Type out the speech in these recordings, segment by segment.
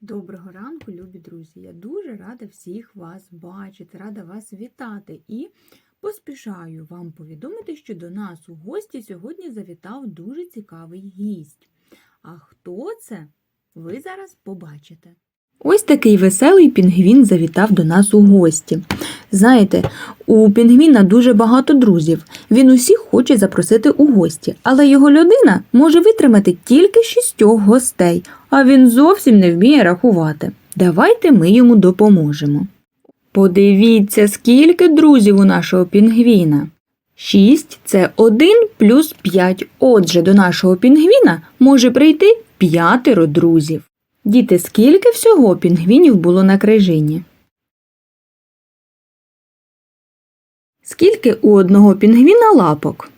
Доброго ранку, любі друзі! Я дуже рада всіх вас бачити, рада вас вітати і поспішаю вам повідомити, що до нас у гості сьогодні завітав дуже цікавий гість. А хто це? Ви зараз побачите. Ось такий веселий пінгвін завітав до нас у гості. Знаєте, у пінгвіна дуже багато друзів. Він усіх хоче запросити у гості, але його людина може витримати тільки шістьох гостей, а він зовсім не вміє рахувати. Давайте ми йому допоможемо. Подивіться, скільки друзів у нашого пінгвіна. Шість це один плюс п'ять. Отже, до нашого пінгвіна може прийти п'ятеро друзів. Діти, скільки всього пінгвінів було на крижині? Скільки у одного пінгвіна лапок?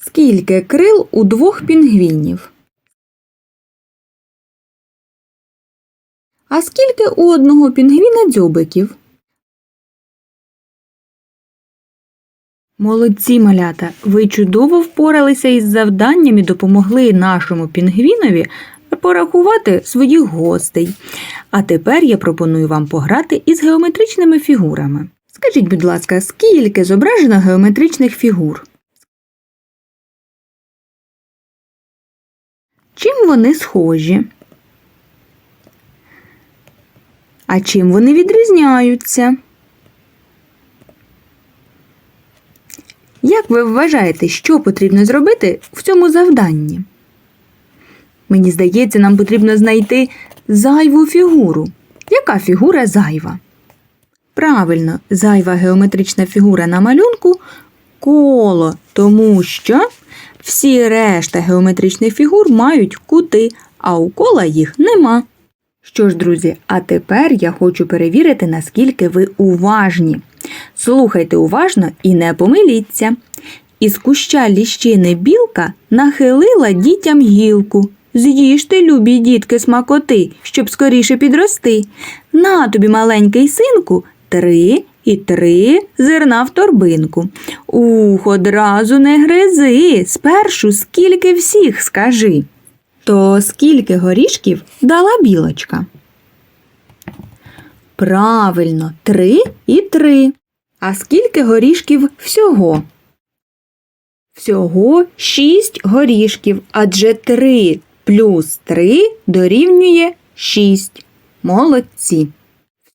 Скільки крил у двох пінгвінів? А скільки у одного пінгвіна дзьобиків? Молодці малята, ви чудово впоралися із завданням і допомогли нашому пінгвінові порахувати своїх гостей. А тепер я пропоную вам пограти із геометричними фігурами. Скажіть, будь ласка, скільки зображено геометричних фігур? Чим вони схожі? А чим вони відрізняються? Як ви вважаєте, що потрібно зробити в цьому завданні? Мені здається, нам потрібно знайти зайву фігуру. Яка фігура зайва? Правильно, зайва геометрична фігура на малюнку коло, тому що всі решта геометричних фігур мають кути, а у кола їх нема. Що ж, друзі, а тепер я хочу перевірити, наскільки ви уважні. Слухайте уважно і не помиліться. Із куща ліщини білка нахилила дітям гілку. З'їжте, любі дітки, смакоти, щоб скоріше підрости. На тобі, маленький синку, три і три зерна в торбинку. Ух, одразу не гризи, спершу скільки всіх скажи. То скільки горішків дала білочка? Правильно, три і три. А скільки горішків всього? Всього шість горішків, адже три плюс три дорівнює шість. Молодці.